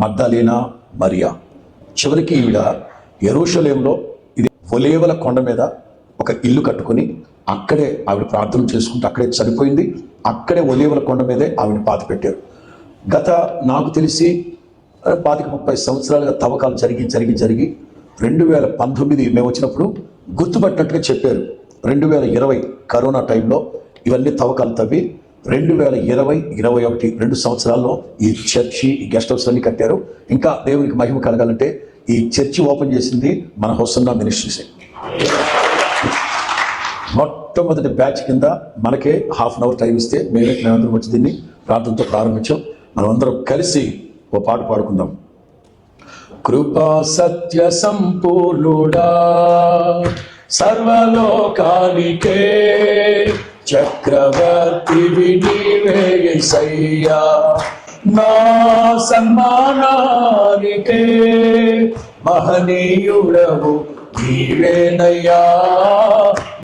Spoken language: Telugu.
మగ్దలేనా మరియా. చివరికి ఈవిడ ఎరుషలేంలో ఇది ఒలేవల కొండ మీద ఒక ఇల్లు కట్టుకుని అక్కడే ఆవిడ ప్రార్థన చేసుకుంటూ అక్కడే చనిపోయింది. అక్కడే ఒలేవల కొండ మీదే ఆవిడ పాత పెట్టారు. గత నాకు తెలిసి పాతిక ముప్పై సంవత్సరాలుగా తవ్వకాలు జరిగి జరిగి జరిగి రెండు వేల పంతొమ్మిది మేము వచ్చినప్పుడు గుర్తుపట్టినట్టుగా చెప్పారు. రెండు వేల ఇరవై కరోనా టైంలో ఇవన్నీ తవ్వకాలు తవ్వి రెండు వేల ఇరవై ఇరవై ఒకటి రెండు సంవత్సరాల్లో ఈ చర్చి ఈ గెస్ట్ హౌస్ అన్ని కట్టారు. ఇంకా దేవునికి మహిమ కలగాలంటే ఈ చర్చి ఓపెన్ చేసింది మన హొసన్నా మినిస్ట్రీసే. మొట్టమొదటి బ్యాచ్ కింద మనకే హాఫ్ అన్ అవర్ టైం ఇస్తే మేమే మేమందరం వచ్చి దీన్ని ప్రార్థనతో ప్రారంభించాం. మనం అందరం కలిసి ఓ పాట పాడుకుందాం. కృపా సత్య సంపూర్ణుడా సర్వలోకానికే చక్రవర్తి నటివి నీవే సయ్యా. నా సన్మానానికే మహనీయుడవు. నీవేనయ్యా.